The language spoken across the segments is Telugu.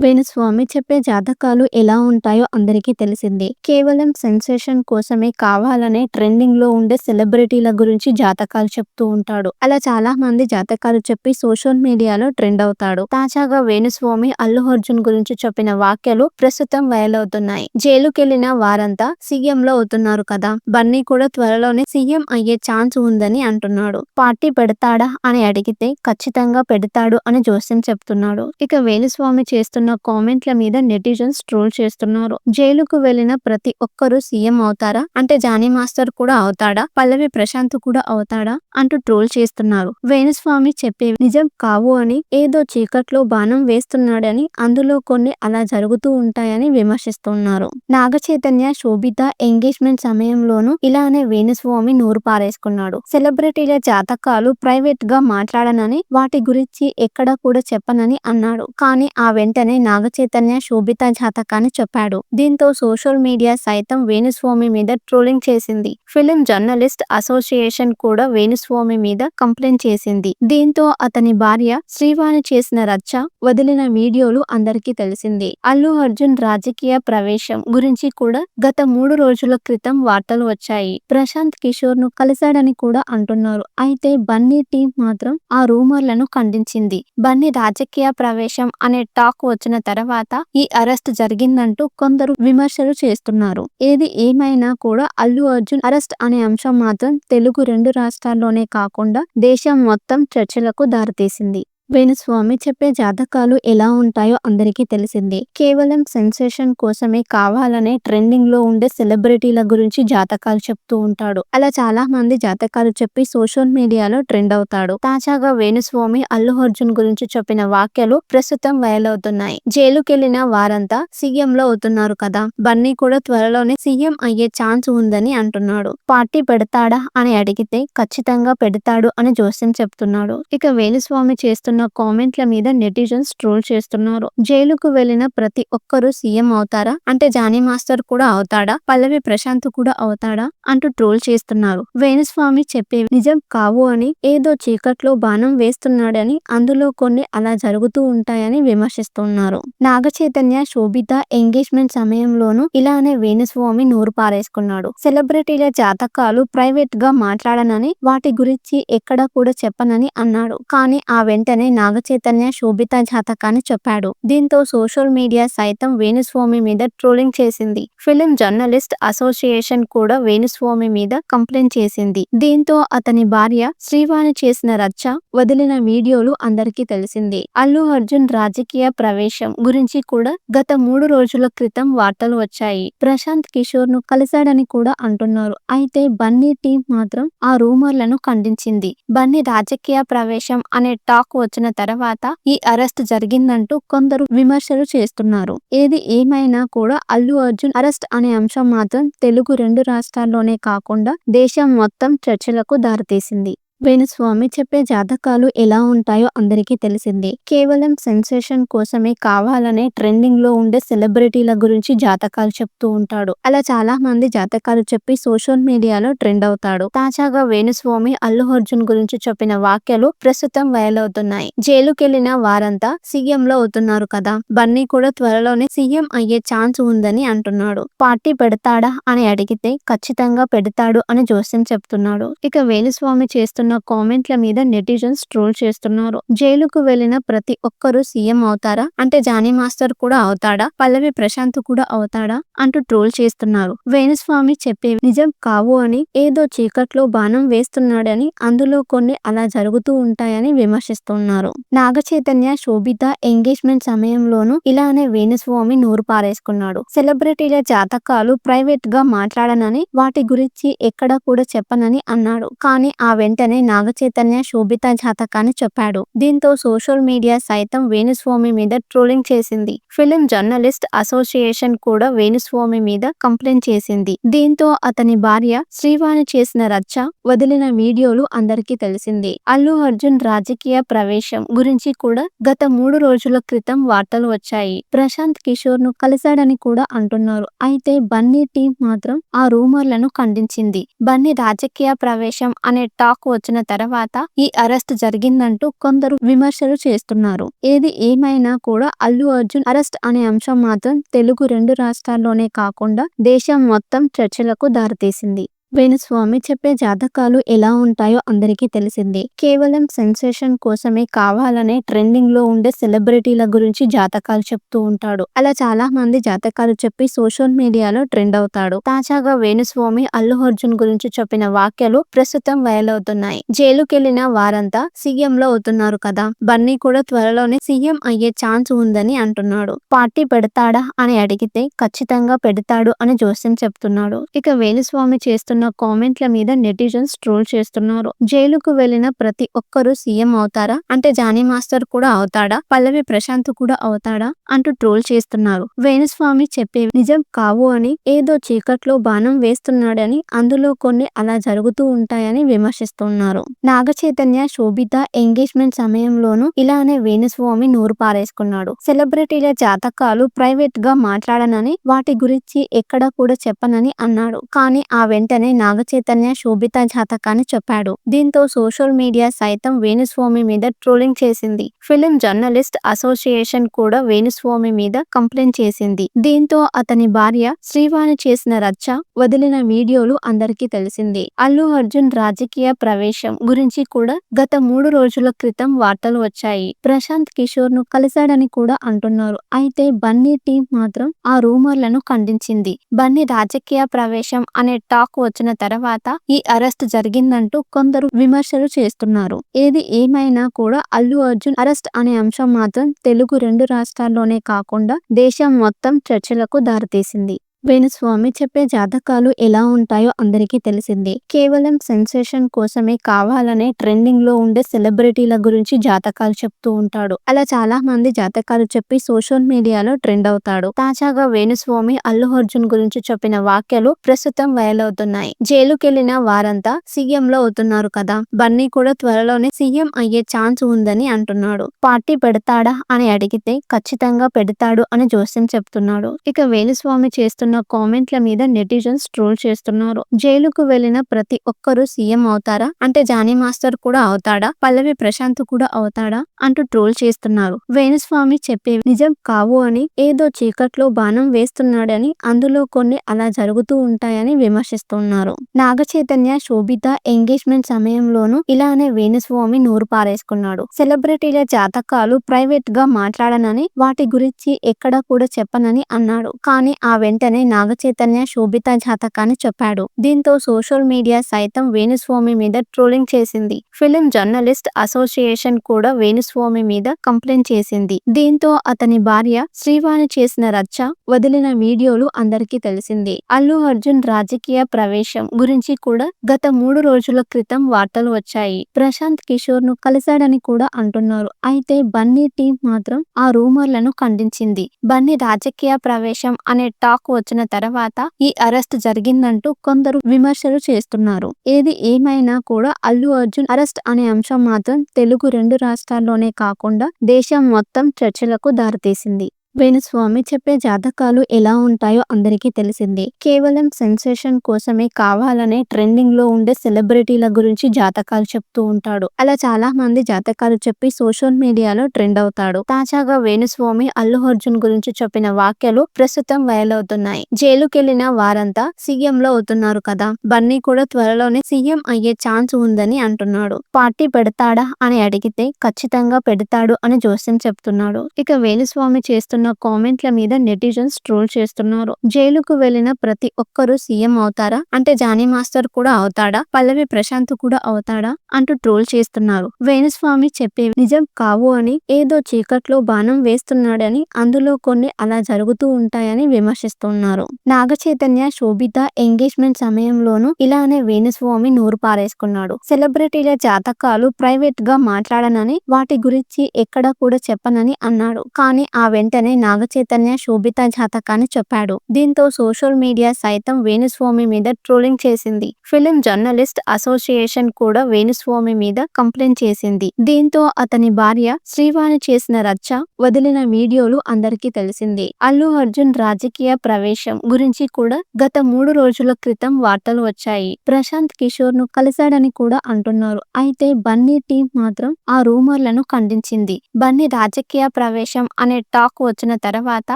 వేణుస్వామి చెప్పే జాతకాలు ఎలా ఉంటాయో అందరికీ తెలిసిందే. కేవలం సెన్సేషన్ కోసమే కావాలనే ట్రెండింగ్లో ఉండే సెలబ్రిటీల గురించి జాతకాలు చెప్తూ ఉంటాడు. అలా చాలా మంది జాతకాలు చెప్పి సోషల్ మీడియాలో ట్రెండ్ అవుతాడు. తాజాగా వేణుస్వామి అల్లు అర్జున్ గురించి చెప్పిన వాక్యలు ప్రస్తుతం వైరల్ అవుతున్నాయి. జైలుకెళ్ళిన వారంతా సీఎం లో అవుతున్నారు కదా బన్నీ కూడా త్వరలోనే సీఎం అయ్యే ఛాన్స్ ఉందని అంటున్నాడు. పార్టీ పెడతాడా అని అడిగితే ఖచ్చితంగా పెడతాడు అని జోస్యం చెప్తున్నాడు. ఇక వేణుస్వామి చేస్తున్న కామెంట్ల మీద నెటిజన్స్ ట్రోల్ చేస్తున్నారు. జైలుకు వెళ్ళిన ప్రతి ఒక్కరూ సీఎం అవుతారా అంటే జానీ మాస్టర్ కూడా అవుతాడా పల్లవి ప్రశాంత్ కూడా అవుతాడా అంటూ ట్రోల్ చేస్తున్నారు. వేణుస్వామి చెప్పేవి నిజం కావు అని ఏదో చీకట్లో బాణం వేస్తున్నాడని అందులో కొన్ని అలా జరుగుతూ ఉంటాయని విమర్శిస్తున్నారు. నాగ చైతన్య శోభిత ఎంగేజ్మెంట్ సమయంలోనూ ఇలానే వేణుస్వామి నోరు పారేసుకున్నాడు. సెలబ్రిటీల జాతకాలు ప్రైవేట్గా మాట్లాడనని వాటి గురించి ఎక్కడా కూడా చెప్పనని అన్నాడు. కానీ ఆ వెంటనే నాగ చైతన్య శోభిత జాతకాన్ని చెప్పాడు. దీంతో సోషల్ మీడియా సైతం వేణుస్వామి మీద ట్రోలింగ్ చేసింది. ఫిలిం జర్నలిస్ట్ అసోసియేషన్ కూడా వేణుస్వామి మీద కంప్లైంట్ చేసింది. దీంతో అతని భార్య శ్రీవాణి చేసిన రచ్చ వదిలిన వీడియోలు అందరికీ తెలిసిందే. అల్లు అర్జున్ రాజకీయ ప్రవేశం గురించి కూడా గత మూడు రోజుల క్రితం వార్తలు వచ్చాయి. ప్రశాంత్ కిషోర్ను కలిశాడని కూడా అంటున్నారు. అయితే బన్నీ టీం మాత్రం ఆ రూమర్లను ఖండించింది. బన్నీ రాజకీయ ప్రవేశం అనే టాక్ వచ్చిన తర్వాత ఈ అరెస్ట్ జరిగిందంటూ కొందరు విమర్శలు చేస్తున్నారు. ఏది ఏమైనా కూడా అల్లు అర్జున్ అరెస్ట్ అనే అంశం మాత్రం తెలుగు రెండు రాష్ట్రాల్లోనే కాకుండా దేశం మొత్తం చర్చలకు దారితీసింది. వేణుస్వామి చెప్పే జాతకాలు ఎలా ఉంటాయో అందరికీ తెలిసింది కేవలం సెన్సేషన్ కోసమే కావాలనే ట్రెండింగ్లో ఉండే సెలబ్రిటీల గురించి జాతకాలు చెప్తూ ఉంటాడు. అలా చాలా మంది జాతకాలు చెప్పి సోషల్ మీడియాలో ట్రెండ్ అవుతాడు. తాజాగా వేణుస్వామి అల్లు అర్జున్ గురించి చెప్పిన వాక్యాలు ప్రస్తుతం వైరల్ అవుతున్నాయి. జైలుకెళ్ళిన వారంతా సీఎం లో అవుతున్నారు కదా బన్నీ కూడా త్వరలోనే సీఎం అయ్యే ఛాన్స్ ఉందని అంటున్నాడు. పార్టీ పెడతాడా అని అడిగితే ఖచ్చితంగా పెడతాడు అని జోస్యం చెప్తున్నాడు. ఇక వేణుస్వామి చేస్తున్న కామెంట్ల మీద నెటిజన్స్ ట్రోల్ చేస్తున్నారు. జైలుకు వెళ్ళిన ప్రతి ఒక్కరూ సీఎం అవుతారా అంటే జానీ మాస్టర్ కూడా అవుతాడా పల్లవి ప్రశాంత్ కూడా అవుతాడా అంటూ ట్రోల్ చేస్తున్నారు. వేణుస్వామి చెప్పేవి నిజం కావు అని ఏదో చీకట్లో బాణం వేస్తున్నాడని అందులో కొన్ని అలా జరుగుతూ ఉంటాయని విమర్శిస్తున్నారు. నాగ చైతన్య శోభిత ఎంగేజ్మెంట్ సమయంలోనూ ఇలానే వేణుస్వామి నోరు పారేసుకున్నాడు. సెలబ్రిటీల జాతకాలు ప్రైవేట్గా మాట్లాడనని వాటి గురించి ఎక్కడా కూడా చెప్పనని అన్నాడు. కానీ ఆ వెంటనే నాగ చైతన్య శోభిత జాతకాన్ని చెప్పాడు. దీంతో సోషల్ మీడియా సైతం వేణుస్వామి మీద ట్రోలింగ్ చేసింది. ఫిలిం జర్నలిస్ట్ అసోసియేషన్ కూడా వేణుస్వామి మీద కంప్లైంట్ చేసింది. దీంతో అతని భార్య శ్రీవాణి చేసిన రచ్చ వదిలిన వీడియోలు అందరికీ తెలిసిందే. అల్లు అర్జున్ రాజకీయ ప్రవేశం గురించి కూడా గత మూడు రోజుల క్రితం వార్తలు వచ్చాయి. ప్రశాంత్ కిషోర్ను కలిశాడని కూడా అంటున్నారు. అయితే బన్నీ టీం మాత్రం ఆ రూమర్లను ఖండించింది. బన్నీ రాజకీయ ప్రవేశం అనే టాక్ వచ్చిన తర్వాత ఈ అరెస్ట్ జరిగిందంటూ కొందరు విమర్శలు చేస్తున్నారు. ఏది ఏమైనా కూడా అల్లు అర్జున్ అరెస్ట్ అనే అంశం మాత్రం తెలుగు రెండు రాష్ట్రాల్లోనే కాకుండా దేశం మొత్తం చర్చలకు దారితీసింది. వేణుస్వామి చెప్పే జాతకాలు ఎలా ఉంటాయో అందరికీ తెలిసిందే. కేవలం సెన్సేషన్ కోసమే కావాలనే ట్రెండింగ్లో ఉండే సెలబ్రిటీల గురించి జాతకాలు చెప్తూ ఉంటాడు. అలా చాలా మంది జాతకాలు చెప్పి సోషల్ మీడియాలో ట్రెండ్ అవుతాడు. తాజాగా వేణుస్వామి అల్లు అర్జున్ గురించి చెప్పిన వాక్యాలు ప్రస్తుతం వైరల్ అవుతున్నాయి. జైలుకెళ్ళిన వారంతా సీఎం లో అవుతున్నారు కదా బన్నీ కూడా త్వరలోనే సీఎం అయ్యే ఛాన్స్ ఉందని అంటున్నాడు. పార్టీ పెడతాడా అని అడిగితే ఖచ్చితంగా పెడతాడు అని జోస్యం చెప్తున్నాడు. ఇక వేణుస్వామి చేస్తున్న కామెంట్ల మీద నెటిజన్స్ ట్రోల్ చేస్తున్నారు. జైలుకు వెళ్ళిన ప్రతి ఒక్కరూ సీఎం అవుతారా అంటే జానీ మాస్టర్ కూడా అవుతాడా పల్లవి ప్రశాంత్ కూడా అవుతాడా అంటూ ట్రోల్ చేస్తున్నారు. వేణుస్వామి చెప్పేవి నిజం కావు అని ఏదో చీకట్లో బాణం వేస్తున్నాడని అందులో కొన్ని అలా జరుగుతూ ఉంటాయని విమర్శిస్తున్నారు. నాగ చైతన్య శోభిత ఎంగేజ్మెంట్ సమయంలోనూ ఇలానే వేణుస్వామి నోరు పారేసుకున్నాడు. సెలబ్రిటీల జాతకాలు ప్రైవేట్గా మాట్లాడనని వాటి గురించి ఎక్కడా కూడా చెప్పనని అన్నాడు. కానీ ఆ వెంటనే నాగచైతన్య శోభిత జాతకాన్ని చెప్పాడు. దీంతో సోషల్ మీడియా సైతం వేణుస్వామి మీద ట్రోలింగ్ చేసింది. ఫిలిం జర్నలిస్ట్ అసోసియేషన్ కూడా వేణుస్వామి మీద కంప్లైంట్ చేసింది. దీంతో అతని భార్య శ్రీవాణి చేసిన రచ్చ వదిలిన వీడియోలు అందరికీ తెలిసింది అల్లు అర్జున్ రాజకీయ ప్రవేశం గురించి కూడా గత మూడు రోజుల క్రితం వార్తలు వచ్చాయి. ప్రశాంత్ కిషోర్ను కలిశాడని కూడా అంటున్నారు. అయితే బన్నీ టీం మాత్రం ఆ రూమర్లను ఖండించింది. బన్నీ రాజకీయ ప్రవేశం అనే టాక్ వచ్చిన వచ్చిన తర్వాత ఈ అరెస్ట్ జరిగిందంటూ కొందరు విమర్శలు చేస్తున్నారు. ఏది ఏమైనా కూడా అల్లు అర్జున్ అరెస్ట్ అనే అంశం మాత్రం తెలుగు రెండు రాష్ట్రాల్లోనే కాకుండా దేశం మొత్తం చర్చలకు దారితీసింది. వేణుస్వామి చెప్పే జాతకాలు ఎలా ఉంటాయో అందరికీ తెలిసిందే. కేవలం సెన్సేషన్ కోసమే కావాలనే ట్రెండింగ్లో ఉండే సెలబ్రిటీల గురించి జాతకాలు చెప్తూ ఉంటాడు. అలా చాలా మంది జాతకాలు చెప్పి సోషల్ మీడియాలో ట్రెండ్ అవుతాడు. తాజాగా వేణుస్వామి అల్లు అర్జున్ గురించి చెప్పిన వాక్యాలు ప్రస్తుతం వైరల్ అవుతున్నాయి. జైలుకెళ్ళిన వారంతా సీఎం లో అవుతున్నారు కదా. బన్నీ కూడా త్వరలోనే సీఎం అయ్యే ఛాన్స్ ఉందని అంటున్నాడు. పార్టీ పెడతాడా అని అడిగితే ఖచ్చితంగా పెడతాడు అని జోస్యం చెప్తున్నాడు. ఇక వేణుస్వామి చేస్తున్న కామెంట్ల మీద నెటిజన్స్ ట్రోల్ చేస్తున్నారు. జైలుకు వెళ్ళిన ప్రతి ఒక్కరూ సీఎం అవుతారా? అంటే జానీ మాస్టర్ కూడా అవుతాడా? పల్లవి ప్రశాంత్ కూడా అవుతాడా? అంటూ ట్రోల్ చేస్తున్నారు. వేణుస్వామి చెప్పేవి నిజం కావు అని ఏదో చీకట్లో బాణం వేస్తున్నాడని అందులో కొన్ని అలా జరుగుతూ ఉంటాయని విమర్శిస్తున్నారు. నాగ చైతన్య శోభిత ఎంగేజ్మెంట్ సమయంలోనూ ఇలానే వేణుస్వామి నోరు పారేసుకున్నాడు. సెలబ్రిటీల జాతకాలు ప్రైవేట్గా మాట్లాడనని వాటి గురించి ఎక్కడ కూడా చెప్పనని అన్నాడు. కానీ ఆ వెంటనే అని నాగచైతన్య శోభిత జాతకాన్ని చెప్పాడు. దీంతో సోషల్ మీడియా సైతం వేణుస్వామి మీద ట్రోలింగ్ చేసింది. ఫిలిం జర్నలిస్ట్ అసోసియేషన్ కూడా వేణుస్వామి మీద కంప్లైంట్ చేసింది. దీంతో అతని భార్య శ్రీవాణి చేసిన రచ్చ వదిలిన వీడియోలు అందరికీ తెలిసింది. అల్లు అర్జున్ రాజకీయ ప్రవేశం గురించి కూడా గత మూడు రోజుల క్రితం వార్తలు వచ్చాయి. ప్రశాంత్ కిషోర్ను కలిశాడని కూడా అంటున్నారు. అయితే బన్నీ టీం మాత్రం ఆ రూమర్లను ఖండించింది. బన్నీ రాజకీయ ప్రవేశం అనే టాక్ వచ్చిన తర్వాత ఈ అరెస్ట్ జరిగిందంటూ కొందరు విమర్శలు చేస్తున్నారు. ఏది ఏమైనా కూడా అల్లు అర్జున్ అరెస్ట్ అనే అంశం మాత్రం తెలుగు రెండు రాష్ట్రాల్లోనే కాకుండా దేశం మొత్తం చర్చలకు దారితీసింది. వేణుస్వామి చెప్పే జాతకాలు ఎలా ఉంటాయో అందరికీ తెలిసిందే. కేవలం సెన్సేషన్ కోసమే కావాలనే ట్రెండింగ్లో ఉండే సెలబ్రిటీల గురించి జాతకాలు చెప్తూ ఉంటాడు. అలా చాలా మంది జాతకాలు చెప్పి సోషల్ మీడియాలో ట్రెండ్ అవుతాడు. తాజాగా వేణుస్వామి అల్లు అర్జున్ గురించి చెప్పిన వాక్యాలు ప్రస్తుతం వైరల్ అవుతున్నాయి. జైలుకెళ్ళిన వారంతా సీఎం లో అవుతున్నారు కదా. బన్నీ కూడా త్వరలోనే సీఎం అయ్యే ఛాన్స్ ఉందని అంటున్నాడు. పార్టీ పెడతాడా అని అడిగితే ఖచ్చితంగా పెడతాడు అని జోస్యం చెప్తున్నాడు. ఇక వేణుస్వామి చేస్తున్న కామెంట్ల మీద నెటిజన్స్ ట్రోల్ చేస్తున్నారు. జైలుకు వెళ్ళిన ప్రతి ఒక్కరూ సీఎం అవుతారా? అంటే జానీ మాస్టర్ కూడా అవుతాడా? పల్లవి ప్రశాంత్ కూడా అవుతాడా? అంటూ ట్రోల్ చేస్తున్నారు. వేణుస్వామి చెప్పేవి నిజం కావు అని ఏదో చీకట్లో బాణం వేస్తున్నాడని అందులో కొన్ని అలా జరుగుతూ ఉంటాయని విమర్శిస్తున్నారు. నాగ చైతన్య శోభిత ఎంగేజ్మెంట్ సమయంలోనూ ఇలానే వేణుస్వామి నోరు పారేసుకున్నాడు. సెలబ్రిటీల జాతకాలు ప్రైవేట్గా మాట్లాడనని వాటి గురించి ఎక్కడ కూడా చెప్పనని అన్నాడు. కానీ ఆ వెంటనే అని నాగచైతన్య శోభిత జాతకాన్ని చెప్పాడు. దీంతో సోషల్ మీడియా సైతం వేణుస్వామి మీద ట్రోలింగ్ చేసింది. ఫిలిం జర్నలిస్ట్ అసోసియేషన్ కూడా వేణుస్వామి మీద కంప్లైంట్ చేసింది. దీంతో అతని భార్య శ్రీవాణి చేసిన రచ్చ వదిలిన వీడియోలు అందరికీ తెలిసింది. అల్లు అర్జున్ రాజకీయ ప్రవేశం గురించి కూడా గత మూడు రోజుల క్రితం వార్తలు వచ్చాయి. ప్రశాంత్ కిషోర్ను కలిశాడని కూడా అంటున్నారు. అయితే బన్నీ టీం మాత్రం ఆ రూమర్లను ఖండించింది. బన్నీ రాజకీయ ప్రవేశం అనే టాక్ వచ్చిన తర్వాత ఈ అరెస్ట్ జరిగిందంటూ కొందరు విమర్శలు చేస్తున్నారు. ఏది ఏమైనా కూడా అల్లు అర్జున్ అరెస్ట్ అనే అంశం మాత్రం తెలుగు రెండు రాష్ట్రాల్లోనే కాకుండా దేశం మొత్తం చర్చలకు దారితీసింది. వేణుస్వామి చెప్పే జాతకాలు ఎలా ఉంటాయో అందరికీ తెలిసిందే. కేవలం సెన్సేషన్ కోసమే కావాలనే ట్రెండింగ్లో ఉండే సెలబ్రిటీల గురించి జాతకాలు చెప్తూ ఉంటాడు. అలా చాలా మంది జాతకాలు చెప్పి సోషల్ మీడియాలో ట్రెండ్ అవుతాడు. తాజాగా వేణుస్వామి అల్లు అర్జున్ గురించి చెప్పిన వాక్యాలు ప్రస్తుతం వైరల్ అవుతున్నాయి. జైలుకెళ్ళిన వారంతా సీఎం లో అవుతున్నారు కదా. బన్నీ కూడా త్వరలోనే సీఎం అయ్యే ఛాన్స్ ఉందని అంటున్నాడు. పార్టీ పెడతాడా అని అడిగితే ఖచ్చితంగా పెడతాడు అని జోస్యం చెప్తున్నాడు. ఇక వేణుస్వామి చేస్తున్న కామెంట్ల మీద నెటిజన్స్ ట్రోల్ చేస్తున్నారు. జైలుకు వెళ్ళిన ప్రతి ఒక్కరూ సీఎం అవుతారా? అంటే జానీ మాస్టర్ కూడా అవుతాడా? పల్లవి ప్రశాంత్ కూడా అవుతాడా? అంటూ ట్రోల్ చేస్తున్నారు. వేణుస్వామి చెప్పేవి నిజం కావు అని ఏదో చీకట్లో బాణం వేస్తున్నాడని అందులో కొన్ని అలా జరుగుతూ ఉంటాయని విమర్శిస్తున్నారు. నాగ చైతన్య శోభిత ఎంగేజ్మెంట్ సమయంలోనూ ఇలానే వేణుస్వామి నోరు పారేసుకున్నాడు. సెలబ్రిటీల జాతకాలు ప్రైవేట్గా మాట్లాడనని వాటి గురించి ఎక్కడ కూడా చెప్పనని అన్నాడు. కానీ ఆ వెంటనే అని నాగచైతన్య శోభిత జాతకాన్ని చెప్పాడు. దీంతో సోషల్ మీడియా సైతం వేణుస్వామి మీద ట్రోలింగ్ చేసింది. ఫిలిం జర్నలిస్ట్ అసోసియేషన్ కూడా వేణుస్వామి మీద కంప్లైంట్ చేసింది. దీంతో అతని భార్య శ్రీవాణి చేసిన రచ్చ వదిలిన వీడియోలు అందరికీ తెలిసింది. అల్లు అర్జున్ రాజకీయ ప్రవేశం గురించి కూడా గత మూడు రోజుల క్రితం వార్తలు వచ్చాయి. ప్రశాంత్ కిషోర్ను కలిశాడని కూడా అంటున్నారు. అయితే బన్నీ టీం మాత్రం ఆ రూమర్లను ఖండించింది. బన్నీ రాజకీయ ప్రవేశం అనే టాక్ వచ్చిన తర్వాత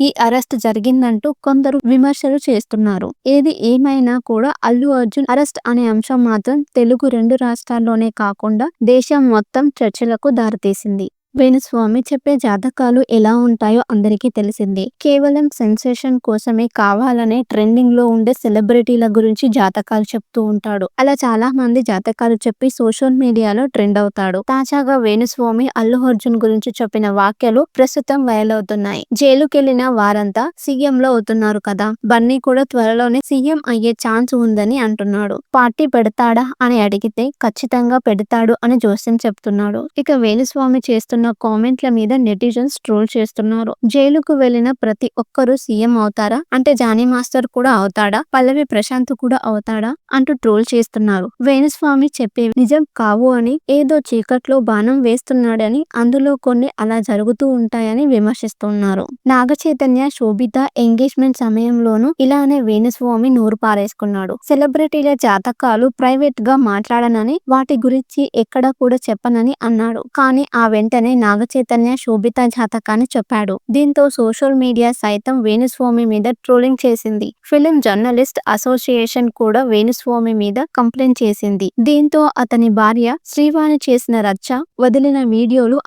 ఈ అరెస్ట్ జరిగిందంటూ కొందరు విమర్శలు చేస్తున్నారు. ఏది ఏమైనా కూడా అల్లు అర్జున్ అరెస్ట్ అనే అంశం మాత్రం తెలుగు రెండు రాష్ట్రాల్లోనే కాకుండా దేశం మొత్తం చర్చలకు దారితీసింది. వేణుస్వామి చెప్పే జాతకాలు ఎలా ఉంటాయో అందరికీ తెలిసింది. కేవలం సెన్సేషన్ కోసమే కావాలనే ట్రెండింగ్లో ఉండే సెలబ్రిటీల గురించి జాతకాలు చెప్తూ ఉంటాడు. అలా చాలా మంది జాతకాలు చెప్పి సోషల్ మీడియాలో ట్రెండ్ అవుతాడు. తాజాగా వేణుస్వామి అల్లు అర్జున్ గురించి చెప్పిన వాక్యాలు ప్రస్తుతం వైరల్ అవుతున్నాయి. జైలుకెళ్ళిన వారంతా సీఎం లో అవుతున్నారు కదా. బన్నీ కూడా త్వరలోనే సీఎం అయ్యే ఛాన్స్ ఉందని అంటున్నాడు. పార్టీ పెడతాడా అని అడిగితే ఖచ్చితంగా పెడతాడు అని జోస్యం చెప్తున్నాడు. ఇక వేణుస్వామి చేస్తున్న కామెంట్ల మీద నెటిజన్స్ ట్రోల్ చేస్తున్నారు. జైలుకు వెళ్ళిన ప్రతి ఒక్కరూ సీఎం అవుతారా? అంటే జానీ మాస్టర్ కూడా అవుతాడా? పల్లవి ప్రశాంత్ కూడా అవుతాడా? అంటూ ట్రోల్ చేస్తున్నారు. వేణుస్వామి చెప్పేవి నిజం కావు అని ఏదో చీకట్లో బాణం వేస్తున్నాడని అందులో కొన్ని అలా జరుగుతూ ఉంటాయని విమర్శిస్తున్నారు. నాగ చైతన్య శోభిత ఎంగేజ్మెంట్ సమయంలోనూ ఇలానే వేణుస్వామి నోరు పారేసుకున్నాడు. సెలబ్రిటీల జాతకాలు ప్రైవేట్గా మాట్లాడనని వాటి గురించి ఎక్కడ కూడా చెప్పనని అన్నాడు. కానీ ఆ వెంటనే నాగ చైతన్య శోభిత జాతకాన్ని చెప్పాడు. దీంతో సోషల్ మీడియా సైతం వేణుస్వామి మీద ట్రోలింగ్ చేసింది. ఫిలిం జర్నలిస్ట్ అసోసియేషన్ కూడా వేణుస్వామి మీద కంప్లైంట్ చేసింది. దీంతో అతని భార్య శ్రీవాణి చేసిన రచ్చ వదిలిన వీడియోలు